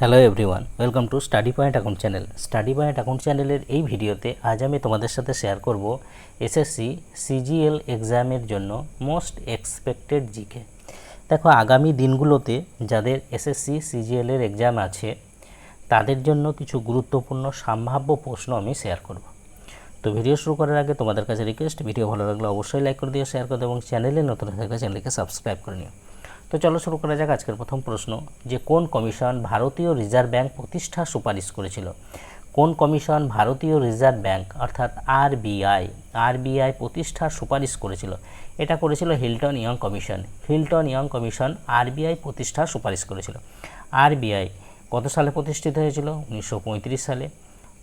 Hello everyone welcome to study point account channel study point account চ্যানেলের এই ভিডিওতে আজ আমি তোমাদের সাথে শেয়ার করব এসএসসি সিজিএল এক্সামের জন্য মোস্ট এক্সপেক্টেড জিকে দেখো, আগামী দিনগুলোতে যাদের এসএসসি সিজিএল এর এক্সাম আছে, তাদের জন্য কিছু গুরুত্বপূর্ণ সম্ভাব্য প্রশ্ন আমি শেয়ার করব। তো ভিডিও শুরু করার আগে তোমাদের কাছে রিকোয়েস্ট ভিডিও ভালো লাগলে অবশ্যই লাইক করে দিও শেয়ার করে এবং চ্যানেলে নতুন থাকলে চ্যানেলকে সাবস্ক্রাইব করে নিও। তো চলো শুরু করা যাক আজকের প্রথম প্রশ্ন, যে কোন কমিশন ভারতীয় রিজার্ভ ব্যাংক প্রতিষ্ঠার সুপারিশ করেছিল? কোন কমিশন ভারতীয় রিজার্ভ ব্যাংক, অর্থাৎ আরবিআই আরবিআই প্রতিষ্ঠার সুপারিশ করেছিল? এটা করেছিল Hilton Young commission. Hilton Young commission RBI প্রতিষ্ঠার সুপারিশ করেছিল। আরবিআই কত সালে প্রতিষ্ঠিত হয়েছিল? উনিশশো পঁয়ত্রিশ সালে।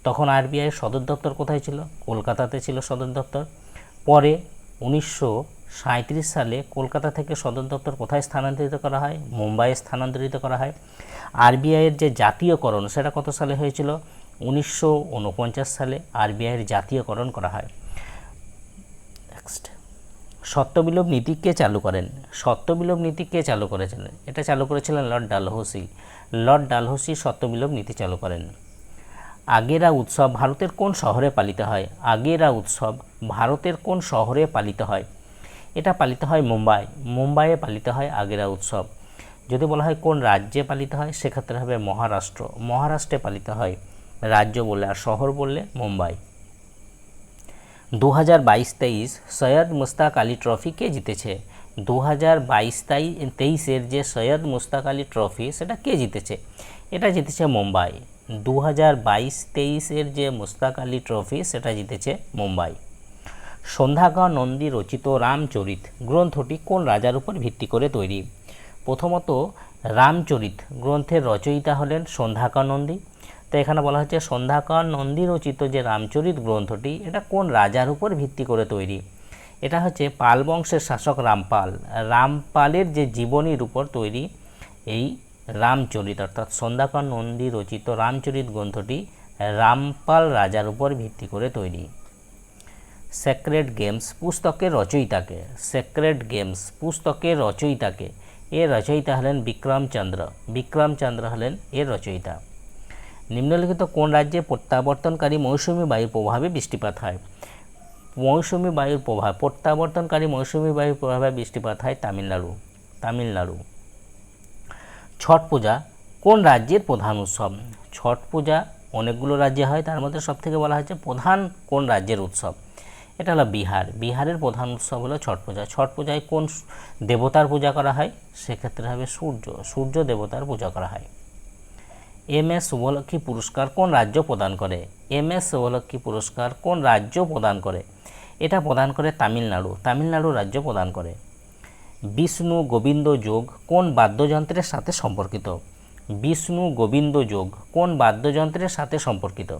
তখন আরবিআই সদর দপ্তর কোথায় ছিল? কলকাতাতে ছিল সদর দপ্তর। পরে উনিশশো সাঁত্রিশ সালে কলকাতা থেকে সদর দপ্তর কোথায় স্থানান্তরিত করা হয়? মুম্বাইয়ে স্থানান্তরিত করা হয়। আরবিআইয়ের যে জাতীয়করণ, সেটা কত সালে হয়েছিল? উনিশশো ঊনপঞ্চাশ সালে আরবিআইয়ের জাতীয়করণ করা হয়। নেক্সট সত্যবিলোপ নীতি কে চালু করেন? সত্যবিলোপ নীতি কে চালু করেছিলেন এটা চালু করেছিলেন লর্ড ডালহৌসি। লর্ড ডালহৌসি সত্যবিলোপ নীতি চালু করেন। আগেরা উৎসব ভারতের কোন শহরে পালিত হয়? আগেরা উৎসব ভারতের কোন শহরে পালিত হয়? এটা পালিত হয় মুম্বাই। মুম্বাইয়ে পালিত হয় আগেরা উৎসব। যদি বলা হয় কোন রাজ্যে পালিত হয়, সেক্ষেত্রে হবে মহারাষ্ট্র। মহারাষ্ট্রে পালিত হয় রাজ্য বললে আর শহর বললে মুম্বাই। দু হাজার বাইশ তেইশ সৈয়দ মুস্তাক আলী ট্রফি কে জিতেছে? দু হাজার বাইশ তাই তেইশের যে সৈয়দ মুস্তাক আলী ট্রফি, সেটা কে জিতেছে? এটা জিতেছে মুম্বাই। দু হাজার বাইশ তেইশের যে মুস্তাক আলী ট্রফি, সেটা জিতেছে মুম্বাই। সন্ধ্যাগা নন্দী রচিত রামচরিত গ্রন্থটি কোন রাজার উপর ভিত্তি করে তৈরি? প্রথমত, রামচরিত গ্রন্থের রচয়িতা হলেন সন্ধ্যাকর নন্দী। তো এখানে বলা হচ্ছে সন্ধ্যাকর নন্দী রচিত যে রামচরিত গ্রন্থটি, এটা কোন রাজার উপর ভিত্তি করে তৈরি? এটা হচ্ছে পাল বংশের শাসক রামপাল। রামপালের যে জীবনীর উপর তৈরি এই রামচরিত, অর্থাৎ সন্ধ্যাকর নন্দী রচিত রামচরিত গ্রন্থটি রামপাল রাজার উপর ভিত্তি করে তৈরি। সেক্রেট গেমস পুস্তকের রচয়িতাকে সেক্রেট গেমস পুস্তকের রচয়িতাকে এর রচয়িতা হলেন বিক্রমচন্দ্র বিক্রমচন্দ্র হলেন এর রচয়িতা। নিম্নলিখিত কোন রাজ্যে প্রত্যাবর্তনকারী মৌসুমী বায়ুর প্রভাবে বৃষ্টিপাত হয়? মৌসুমী বায়ুর প্রভাব প্রত্যাবর্তনকারী মৌসুমী বায়ুর প্রভাবে বৃষ্টিপাত হয় তামিলনাড়ু তামিলনাড়ু। ছট পূজা, কোন রাজ্যের প্রধান উৎসব? ছট পূজা অনেকগুলো রাজ্যে হয়, তার মধ্যে সবথেকে বলা হচ্ছে প্রধান কোন রাজ্যের উৎসব? এটা হলো বিহার। বিহারের প্রধান উৎসব হলো ছট পূজা। ছট পূজায় কোন দেবতার পূজা করা হয়? সেক্ষেত্রে হবে সূর্য। সূর্য দেবতার পূজা করা হয়। এম এস শুভলক্ষ্মী পুরস্কার কোন রাজ্য প্রদান করে? এম এস শুভলক্ষ্মী পুরস্কার কোন রাজ্য প্রদান করে? এটা প্রদান করে তামিলনাড়ু। তামিলনাড়ু রাজ্য প্রদান করে। বিষ্ণু গোবিন্দ যোগ কোন বাদ্যযন্ত্রের সাথে সম্পর্কিত? বিষ্ণু গোবিন্দ যোগ কোন বাদ্যযন্ত্রের সাথে সম্পর্কিত?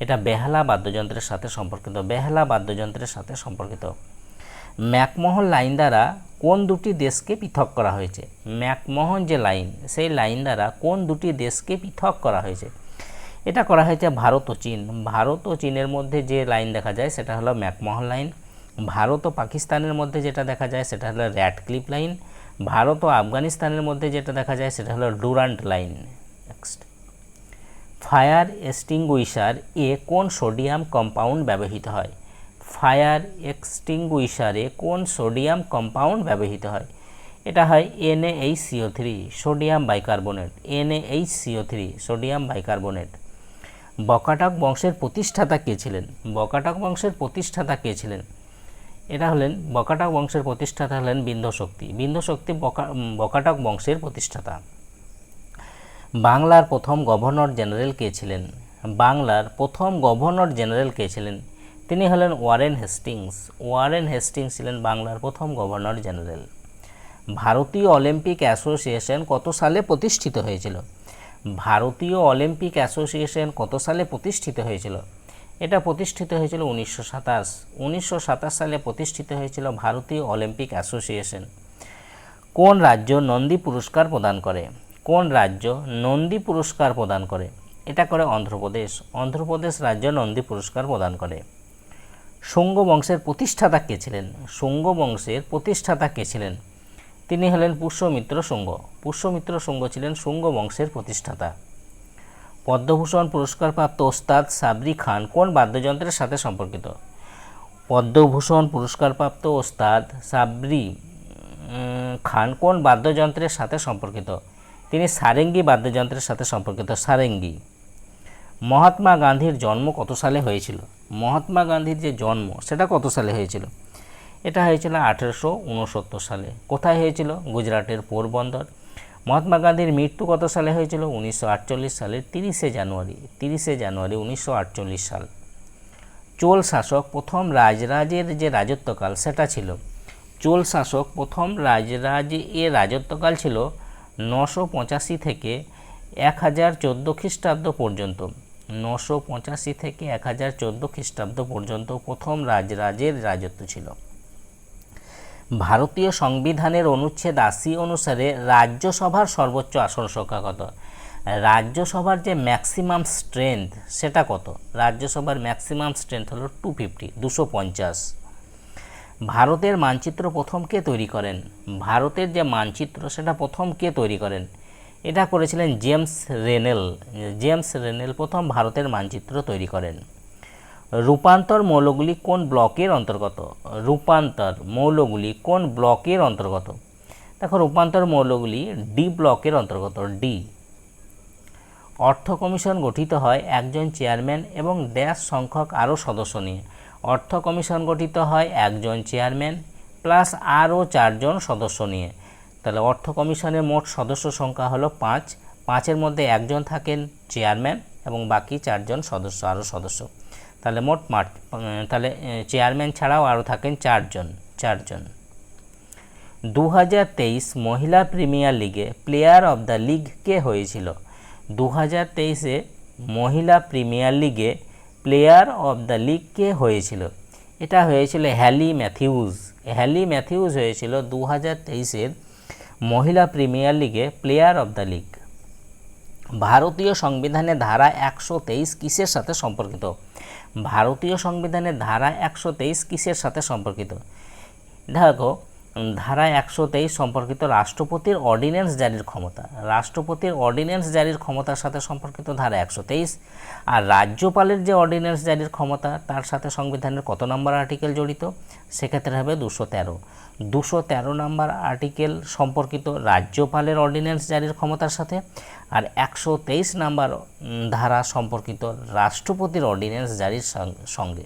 এটা বেহালা বাদ্যযন্ত্রের সাথে সম্পর্কিত, বেহালা বাদ্যযন্ত্রের সাথে সম্পর্কিত। ম্যাকমোহন লাইন দ্বারা কোন দুটি দেশকে পৃথক করা হয়েছে? ম্যাকমোহন যে লাইন, সেই লাইন দ্বারা কোন দুটি দেশকে পৃথক করা হয়েছে? এটা করা হয়েছে ভারত ও চীন। ভারত ও চীনের মধ্যে যে লাইন দেখা যায়, সেটা হলো ম্যাকমোহন লাইন। ভারত ও পাকিস্তানের মধ্যে যেটা দেখা যায়, সেটা হলো র্যাড ক্লিপ লাইন। ভারত ও আফগানিস্তানের মধ্যে যেটা দেখা যায়, সেটা হলো Durand line. Next fire extinguisher এ কোন সোডিয়াম কম্পাউন্ড ব্যবহৃত হয়? ফায়ার এক্সটিংগুইশারে কোন সোডিয়াম কম্পাউন্ড ব্যবহৃত হয়? এটা হয় NHCO three sodium bicarbonate. NHCO three sodium bicarbonate. Vakataka বংশের প্রতিষ্ঠাতা কে ছিলেন? বকাটক বংশের প্রতিষ্ঠাতা কে ছিলেন? এটা হলেন, বকাটক বংশের প্রতিষ্ঠাতা হলেন বিন্ধ্যশক্তি বিন্ধ্যশক্তি বকা বকাটক বংশের প্রতিষ্ঠাতা। বাংলার প্রথম গভর্নর জেনারেল কে ছিলেন? বাংলার প্রথম গভর্নর জেনারেল কে ছিলেন? তিনি হলেন ওয়ারেন হেস্টিংস। ওয়ারেন হেস্টিংস ছিলেন বাংলার প্রথম গভর্নর জেনারেল। ভারতীয় অলিম্পিক অ্যাসোসিয়েশন কত সালে প্রতিষ্ঠিত হয়েছিল? ভারতীয় অলিম্পিক অ্যাসোসিয়েশন কত সালে প্রতিষ্ঠিত হয়েছিল? এটা প্রতিষ্ঠিত হয়েছিল উনিশশো সাতাশ। উনিশশো সাতাশ সালে প্রতিষ্ঠিত হয়েছিল ভারতীয় অলিম্পিক অ্যাসোসিয়েশন। কোন রাজ্য নন্দী পুরস্কার প্রদান করে? কোন রাজ্য নন্দী পুরস্কার প্রদান করে? এটা করে অন্ধ্রপ্রদেশ। অন্ধ্রপ্রদেশ রাজ্য নন্দী পুরস্কার প্রদান করে। শুঙ্গ বংশের প্রতিষ্ঠাতা কে ছিলেন? শুঙ্গ বংশের প্রতিষ্ঠাতা কে ছিলেন? তিনি হলেন পুষ্যমিত্র শুঙ্গ। পুষ্যমিত্র শুঙ্গ ছিলেন শুঙ্গ বংশের প্রতিষ্ঠাতা। পদ্মভূষণ পুরস্কারপ্রাপ্ত ওস্তাদ সাবরি খান কোন বাদ্যযন্ত্রের সাথে সম্পর্কিত? পদ্মভূষণ পুরস্কারপ্রাপ্ত ওস্তাদ সাবরি খান কোন বাদ্যযন্ত্রের সাথে সম্পর্কিত? তিনি সারেঙ্গি বাদ্যযন্ত্রের সাথে সম্পর্কিত, সারেঙ্গি। মহাত্মা গান্ধীর জন্ম কত সালে হয়েছিল? মহাত্মা গান্ধীর যে জন্ম, সেটা কত সালে হয়েছিল? এটা হয়েছিল আঠেরোশো উনসত্তর সালে। কোথায় হয়েছিল? গুজরাটের পোরবন্দর। মহাত্মা গান্ধীর মৃত্যু কত সালে হয়েছিল? উনিশশো আটচল্লিশ সালের তিরিশে জানুয়ারি তিরিশে জানুয়ারি উনিশশো আটচল্লিশ সাল। চোল শাসক প্রথম রাজরাজের যে রাজত্বকাল, সেটা ছিল। চোল শাসক প্রথম রাজরাজ এর রাজত্বকাল ছিল নশো পঁচাশি থেকে এক হাজার চোদ্দ খ্রিস্টাব্দ পর্যন্ত, নশো পঁচাশি থেকে এক হাজার চোদ্দ খ্রিস্টাব্দ পর্যন্ত প্রথম রাজরাজের রাজত্ব ছিল। ভারতীয় সংবিধানের অনুচ্ছেদ আশি অনুসারে রাজ্যসভার সর্বোচ্চ আসন সংখ্যা কত? রাজ্যসভার যে ম্যাক্সিমাম স্ট্রেংথ সেটা কত? রাজ্যসভার ম্যাক্সিমাম স্ট্রেংথ হলো টু ফিফটি দুশো পঞ্চাশ। ভারতের মানচিত্র প্রথম কে তৈরি করেন? ভারতের যে মানচিত্র, সেটা প্রথম কে তৈরি করেন? এটা করেছিলেন জেমস রেনেল। জেমস রেনেল প্রথম ভারতের মানচিত্র তৈরি করেন। রূপান্তর মৌলগুলি কোন ব্লকের অন্তর্গত? রূপান্তর মৌলগুলি কোন ব্লকের অন্তর্গত? দেখো, রূপান্তর মৌলগুলি ডি ব্লকের অন্তর্গত, ডি। অর্থ কমিশন গঠিত হয় একজন চেয়ারম্যান এবং ড্যাশ সংখ্যক আরও সদস্য নিয়ে। অর্থ কমিশন গঠিত হয় একজন চেয়ারম্যান প্লাস আরও চারজন সদস্য নিয়ে। তাহলে অর্থ কমিশনের মোট সদস্য সংখ্যা হলো পাঁচ। পাঁচের মধ্যে একজন থাকেন চেয়ারম্যান এবং বাকি চারজন সদস্য, আরও সদস্য। তাহলে মোট মাঠ, তাহলে চেয়ারম্যান ছাড়াও আরও থাকেন চারজন চারজন। দু হাজার তেইশ মহিলা প্রিমিয়ার লিগে প্লেয়ার অফ দ্য লিগ কে হয়েছিল? দু হাজার তেইশে মহিলা প্রিমিয়ার লিগে প্লেয়ার অফ দ্য লিগ কে হয়েছিল? এটা হয়েছিল হ্যালি ম্যাথিউজ। হ্যালি ম্যাথিউজ হয়েছিল দু হাজার তেইশের মহিলা প্রিমিয়ার লিগে প্লেয়ার অফ দ্য লিগ ভারতীয় সংবিধানের ধারা একশো তেইশ কিসের সাথে সম্পর্কিত? ভারতীয় সংবিধানের ধারা একশো তেইশ কিসের সাথে সম্পর্কিত? দেখো ধারা একশো তেইশ সম্পর্কিত রাষ্ট্রপতির অর্ডিন্যান্স জারির ক্ষমতা। রাষ্ট্রপতির অর্ডিন্যান্স জারির ক্ষমতার সাথে সম্পর্কিত ধারা একশো তেইশ। আর রাজ্যপালের যে অর্ডিন্যান্স জারির ক্ষমতা, তার সাথে সংবিধানের কত নম্বর আর্টিকেল জড়িত? সেক্ষেত্রে হবে দুশো তেরো। দুশো তেরো নম্বর আর্টিকেল সম্পর্কিত রাজ্যপালের অর্ডিন্যান্স জারির ক্ষমতার সাথে, আর একশো তেইশ নম্বর ধারা সম্পর্কিত রাষ্ট্রপতির অর্ডিন্যান্স জারির সঙ্গে।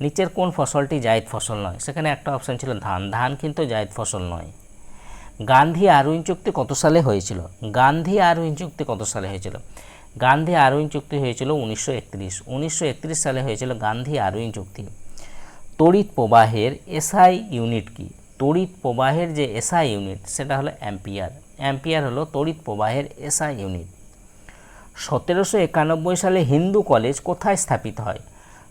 নিচের কোন ফসলটি জায়দ ফসল নয়? সেখানে একটা অপশান ছিল ধান। ধান কিন্তু জায়দ ফসল নয়। গান্ধী আরউইন চুক্তি কত সালে হয়েছিল? গান্ধী আরউইন চুক্তি কত সালে হয়েছিল? গান্ধী আরউইন চুক্তি হয়েছিল উনিশশো একত্রিশ। উনিশশো একত্রিশ সালে হয়েছিল গান্ধী আরউইন চুক্তি তড়িৎ প্রবাহের এসআই ইউনিট কি? তড়িৎ প্রবাহের যে এসআই ইউনিট, সেটা হলো অ্যাম্পিয়ার। অ্যাম্পিয়ার হলো তড়িৎ প্রবাহের এসআই ইউনিট। সতেরোশো একানব্বই সালে হিন্দু কলেজ কোথায় স্থাপিত হয়?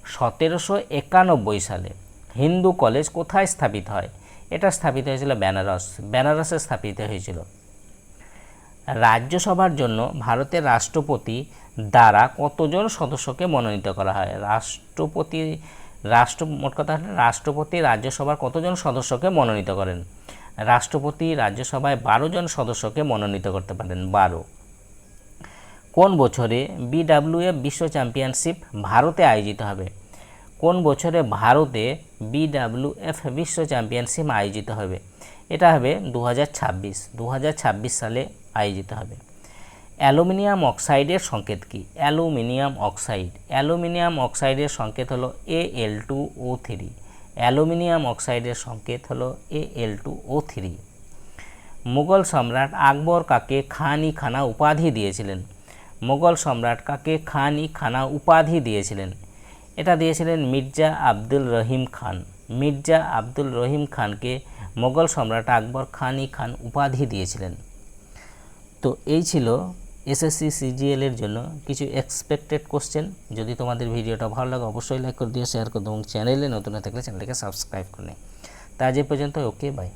সতেরোশো একানব্বই সালে হিন্দু কলেজ কোথায় স্থাপিত হয়? এটা স্থাপিত হয়েছিল বেনারস, বেনারসে স্থাপিত হয়েছিল। রাজ্যসভার জন্য ভারতের রাষ্ট্রপতি দ্বারা কতজন সদস্যকে মনোনীত করা হয়? রাষ্ট্রপতি, রাষ্ট্র, মোট কথা রাষ্ট্রপতি রাজ্যসভার কতজন সদস্যকে মনোনীত করেন? রাষ্ট্রপতি রাজ্যসভায় বারো জন সদস্যকে মনোনীত করতে পারেন, বারো। কোন বছরে বিডাব্লিউএফ বিশ্ব চ্যাম্পিয়নশিপ ভারতে আয়োজিত হবে? কোন বছরে ভারতে বিডাব্লিউএফ বিশ্ব চ্যাম্পিয়নশিপ আয়োজিত হবে? এটা হবে দু হাজার সালে আয়োজিত হবে। অ্যালুমিনিয়াম অক্সাইডের সংকেত কি? Aluminium oxide. অ্যালুমিনিয়াম অক্সাইডের সংকেত হলো A L two O three aluminium অক্সাইডের সংকেত হলো A L two O three Mughal সম্রাট আকবর কাকে খান খানা উপাধি দিয়েছিলেন? মুঘল সম্রাট কাকে খান ই খানা উপাধি দিয়েছিলেন? এটা দিয়েছিলেন মির্জা আব্দুল রহিম খান। মির্জা আব্দুল রহিম খানকে মোগল সম্রাট আকবর খান ই খান উপাধি দিয়েছিলেন। তো এই ছিল এসএসসি সিজিএল এর জন্য কিছু এক্সপেক্টেড কোশ্চেন যদি তোমাদের ভিডিওটা ভালো লাগে, অবশ্যই লাইক করে দিও শেয়ার করে দিও, এবং চ্যানেলে নতুন থাকলে চ্যানেলটাকে সাবস্ক্রাইব করে নিও। তা আজ পর্যন্ত ওকে বাই